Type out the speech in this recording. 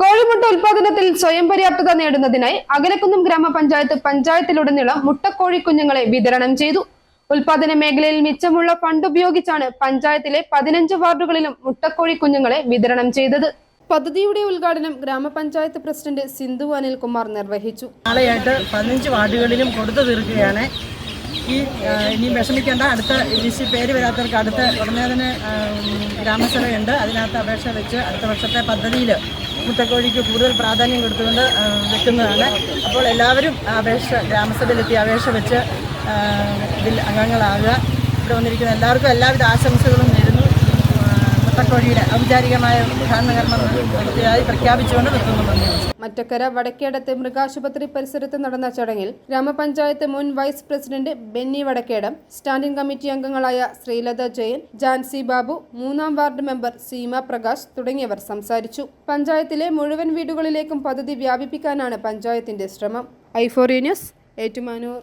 കോഴിമുട്ട ഉൽപാദനത്തിൽ സ്വയം പര്യാപ്തത നേടുന്നതിനായി അകലക്കുന്നം ഗ്രാമപഞ്ചായത്ത് പഞ്ചായത്തിലുടനീളം മുട്ടക്കോഴി കുഞ്ഞുങ്ങളെ വിതരണം ചെയ്തു. ഉൽപാദന മേഖലയിൽ മിച്ചമുള്ള ഫണ്ട് ഉപയോഗിച്ചാണ് പഞ്ചായത്തിലെ പതിനഞ്ച് വാർഡുകളിലും മുട്ടക്കോഴി കുഞ്ഞുങ്ങളെ വിതരണം ചെയ്തത്. പദ്ധതിയുടെ ഉദ്ഘാടനം ഗ്രാമപഞ്ചായത്ത് പ്രസിഡന്റ് സിന്ധു അനിൽകുമാർ നിർവഹിച്ചു. നാളെയായിട്ട് പതിനഞ്ച് വാർഡുകളിലും കൊടുത്തു തീർക്കുകയാണ്. ഈ ഇനി വിഷമിക്കേണ്ട. അടുത്ത ലിസ്റ്റ് പേര് വരാത്തവർക്ക് അടുത്ത ഉടനെ തന്നെ ഗ്രാമസഭയുണ്ട്. അതിനകത്ത് അപേക്ഷ വെച്ച് അടുത്ത വർഷത്തെ പദ്ധതിയിൽ മുട്ടക്കോഴിക്ക് കൂടുതൽ പ്രാധാന്യം കൊടുത്തുകൊണ്ട് വെക്കുന്നതാണ്. അപ്പോൾ എല്ലാവരും അപേക്ഷ ഗ്രാമസഭയിലെത്തി അപേക്ഷ വെച്ച് ഇതിൽ അംഗങ്ങളാകുക. ഇവിടെ വന്നിരിക്കുന്ന എല്ലാവർക്കും എല്ലാവിധ ആശംസകളും ആ, മുട്ടക്കോഴിയുടെ ഔപചാരികമായ ഉദ്ഘാടന കർമ്മം നടത്തിയതായി പ്രഖ്യാപിച്ചുകൊണ്ട് നിർത്തുന്നു മറ്റക്കര വടക്കേടത്തെ മൃഗാശുപത്രി പരിസരത്ത് നടന്ന ചടങ്ങിൽ ഗ്രാമപഞ്ചായത്ത് മുൻ vice president Benny Vadakkedam standing committee അംഗങ്ങളായ ശ്രീലത ജയൻ ജാൻസി ബാബു മൂന്നാം വാർഡ് മെമ്പർ സീമ പ്രകാശ് തുടങ്ങിയവർ സംസാരിച്ചു. പഞ്ചായത്തിലെ മുഴുവൻ വീടുകളിലേക്കും പദ്ധതി വ്യാപിപ്പിക്കാനാണ് പഞ്ചായത്തിന്റെ ശ്രമം. ഐഫോറി ന്യൂസ് ഏറ്റുമാനൂർ.